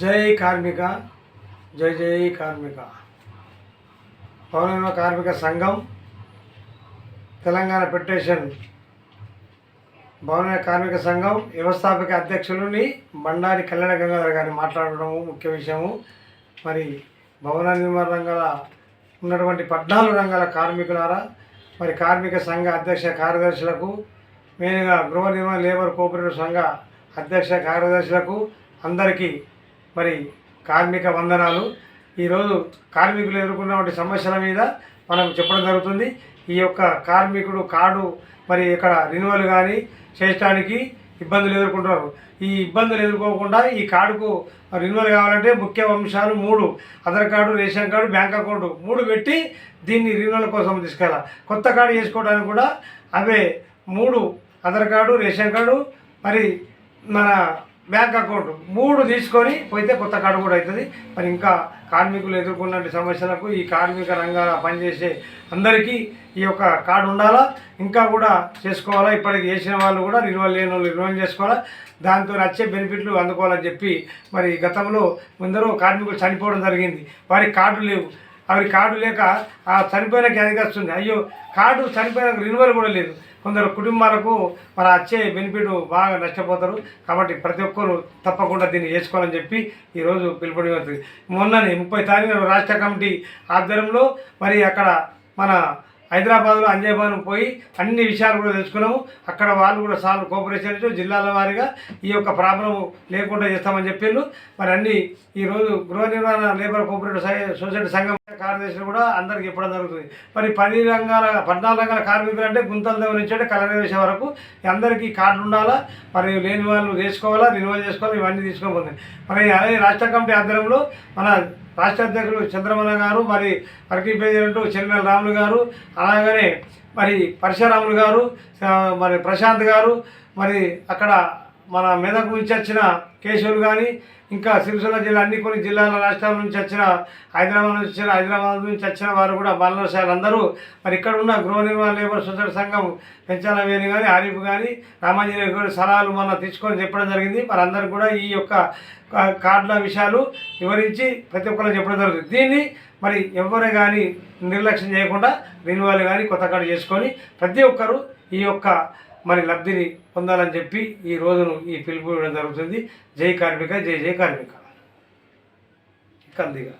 జై కార్మిక జై జై కార్మిక. పౌర్ణిమ కార్మిక సంఘం తెలంగాణ ఫెడరేషన్ భవన కార్మిక సంఘం వ్యవస్థాపక అధ్యక్షులని బండారి కళ్యాణ గంగాధర్ గారిని మాట్లాడడం ముఖ్య విషయము. మరి భవన నిర్మాణ రంగాల ఉన్నటువంటి పద్నాలుగు రంగాల కార్మికులారా మరి కార్మిక సంఘ అధ్యక్ష కార్యదర్శులకు మెయిన్గా గృహ నిర్మాణ లేబర్ కోఆపరేటివ్ సంఘ అధ్యక్ష కార్యదర్శులకు అందరికీ మరి కార్మిక వందనాలు. ఈరోజు కార్మికులు ఎదుర్కొన్నటువంటి సమస్యల మీద మనం చెప్పడం జరుగుతుంది. ఈ యొక్క కార్మికుడు కార్డు మరి ఇక్కడ రినువల్ కానీ చేయడానికి ఇబ్బందులు ఎదుర్కొంటున్నారు. ఈ ఇబ్బందులు ఎదుర్కోకుండా ఈ కార్డుకు రెన్యువల్ కావాలంటే ముఖ్య అంశాలు మూడు. Aadhaar card ration card bank account మూడు పెట్టి దీన్ని రెన్యువల్ కోసం తీసుకెళ్ళాలి. కొత్త కార్డు చేసుకోవడానికి కూడా అవే మూడు. ఆధార్ కార్డు రేషన్ కార్డు మరి మన బ్యాంక్ అకౌంట్ మూడు తీసుకొని పోతే కొత్త కార్డు కూడా అవుతుంది. మరి ఇంకా కార్మికులు ఎదుర్కొన్న సమస్యలకు ఈ కార్మిక రంగాల పనిచేసే అందరికీ ఈ యొక్క కార్డు ఉండాలా? ఇంకా కూడా చేసుకోవాలా? ఇప్పటికి చేసిన వాళ్ళు కూడా రినువల్ లేని వాళ్ళు రినువల్ చేసుకోవాలా? దాంతో వచ్చే బెనిఫిట్లు అందుకోవాలని చెప్పి మరి గతంలో ఎందరో కార్మికులు చనిపోవడం జరిగింది. వారికి కార్డు లేవు. అవి కార్డు లేక ఆ చనిపోయిన క్యానికి వస్తుంది. అయ్యో కార్డు చనిపోయిన రినువల్ కూడా లేదు. కొందరు కుటుంబాలకు మరి వచ్చే బెనిఫిట్ బాగా నష్టపోతారు. కాబట్టి ప్రతి ఒక్కరు తప్పకుండా దీన్ని చేసుకోవాలని చెప్పి ఈరోజు పిలుపునివ్వుతుంది మొన్ననే ముప్పై తారీఖు రాష్ట్ర కమిటీ ఆధ్వర్యంలో మరి అక్కడ మన హైదరాబాద్లో అంజయభవన్ పోయి అన్ని విషయాలు కూడా తెలుసుకున్నాము. అక్కడ వాళ్ళు కూడా సాల్వ్ కోఆపరేషన్ జిల్లాల వారీగా ఈ యొక్క ప్రాబ్లం లేకుండా చేస్తామని చెప్పిండ్రు మరి అన్ని ఈరోజు గృహ నిర్మాణ లేబర్ కోఆపరేటివ్ సొసైటీ సంఘం కార్యదర్శులు కూడా అందరికి ఇవ్వడం జరుగుతుంది. మరి పది రంగాల పద్నాలుగు రంగాల కార్మికులు అంటే గుంతల దగ్గర నుంచి అంటే వేసే వరకు అందరికీ కార్డు ఉండాలా? మరి లేని వాళ్ళు వేసుకోవాలా? రిన్యూవల్ చేసుకోవాలి? ఇవన్నీ తీసుకోబోతుంది మరి అదే రాష్ట్ర కమిటీ ఆధ్వర్యంలో మన రాష్ట్ర అధ్యక్షులు చంద్రమణ గారు మరి వర్కింగ్ ప్రెసిడెంట్ చెన్నెల రాములు గారు అలాగనే మరి పరశురాములు గారు మరి ప్రశాంత్ గారు మరి అక్కడ మన మెదక్ నుంచి వచ్చిన కేశవులు కానీ ఇంకా సిరిసిల్ల జిల్లా అన్ని కొన్ని జిల్లాల రాష్ట్రాల నుంచి వచ్చిన హైదరాబాద్ నుంచి వచ్చిన హైదరాబాద్ నుంచి వచ్చిన వారు కూడా బాలనశాలు అందరూ మరి ఇక్కడ ఉన్న గృహ నిర్మాణ లేబర్ సొసైటీ సంఘం పెంచాల వేణి కానీ ఆరిఫ్ కానీ రామాంజనేయ గారి సలహాలు మన తీసుకొని చెప్పడం జరిగింది. మరి అందరూ కూడా ఈ యొక్క కార్డుల విషయాలు వివరించి ప్రతి ఒక్కరు చెప్పడం జరుగుతుంది. దీన్ని మరి ఎవరు కానీ నిర్లక్ష్యం చేయకుండా రెన్యువల్ కానీ కొత్త కార్డు చేసుకొని ప్రతి ఒక్కరు ఈ యొక్క మరి లబ్ధిని పొందాలని చెప్పి ఈ రోజును ఈ పిలుపు ఇవ్వడం జరుగుతుంది. జై కార్మిక జై జై కార్మిక. కందిగా